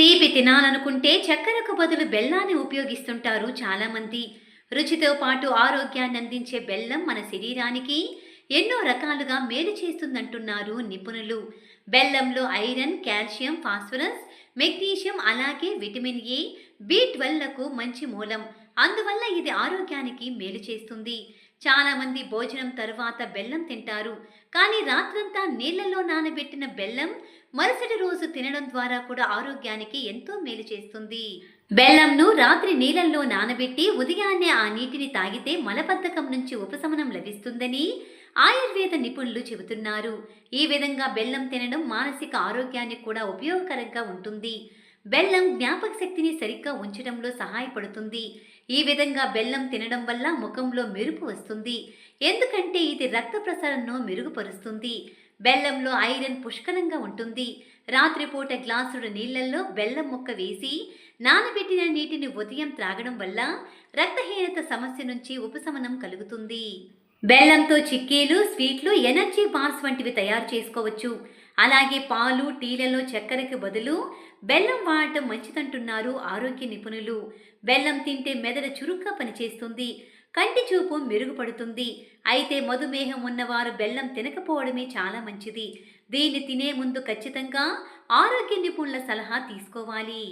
తీపి తినాలనుకుంటే చక్కెరకు బదులు బెల్లాన్ని ఉపయోగిస్తుంటారు చాలామంది. రుచితో పాటు ఆరోగ్యాన్ని అందించే బెల్లం మన శరీరానికి ఎన్నో రకాలుగా మేలు చేస్తుందంటున్నారు నిపుణులు. బెల్లంలో ఐరన్ కాల్షియం ఫాస్ఫరస్ మెగ్నీషియం అలాగే విటమిన్ ఏ బి ట్వెల్వ్లకు మంచి మూలం. అందువల్ల ఇది ఆరోగ్యానికి మేలు చేస్తుంది. చాలామంది భోజనం తరువాత బెల్లం తింటారు. కానీ రాత్రంతా నీళ్ళలో నానబెట్టిన బెల్లం మరుసటి రోజు తినడం ద్వారా కూడా ఆరోగ్యానికి ఎంతో మేలు చేస్తుంది. బెల్లంను రాత్రి నీళ్ళల్లో నానబెట్టి ఉదయాన్నే ఆ నీటిని తాగితే మలబద్ధకం నుంచి ఉపశమనం లభిస్తుందని ఆయుర్వేద నిపుణులు చెబుతున్నారు. ఈ విధంగా బెల్లం తినడం మానసిక ఆరోగ్యానికి కూడా ఉపయోగకరంగా ఉంటుంది. బెల్లం జ్ఞాపక శక్తిని సరిగ్గా ఉంచడంలో సహాయపడుతుంది. ఈ విధంగా బెల్లం తినడం వల్ల ముఖంలో మెరుపు వస్తుంది. ఎందుకంటే ఇది రక్త ప్రసరణను మెరుగుపరుస్తుంది. బెల్లంలో ఐరన్ పుష్కలంగా ఉంటుంది. రాత్రిపూట గ్లాసుడు నీళ్ళలో బెల్లం ముక్క వేసి నానబెట్టిన నీటిని ఉదయం త్రాగడం వల్ల రక్తహీనత సమస్య నుంచి ఉపశమనం కలుగుతుంది. బెల్లంతో చిక్కీలు స్వీట్లు ఎనర్జీ బార్స్ వంటివి తయారు చేసుకోవచ్చు. అలాగే పాలు టీలలో చక్కెరకి బదులు బెల్లం వాడటం మంచిదంటున్నారు ఆరోగ్య నిపుణులు. బెల్లం తింటే మెదడు చురుగ్గా పనిచేస్తుంది కంటి చూపు మెరుగుపడుతుంది. అయితే మధుమేహం ఉన్నవారు బెల్లం తినకపోవడమే చాలా మంచిది. దీన్ని తినే ముందు ఖచ్చితంగా ఆరోగ్య నిపుణుల సలహా తీసుకోవాలి.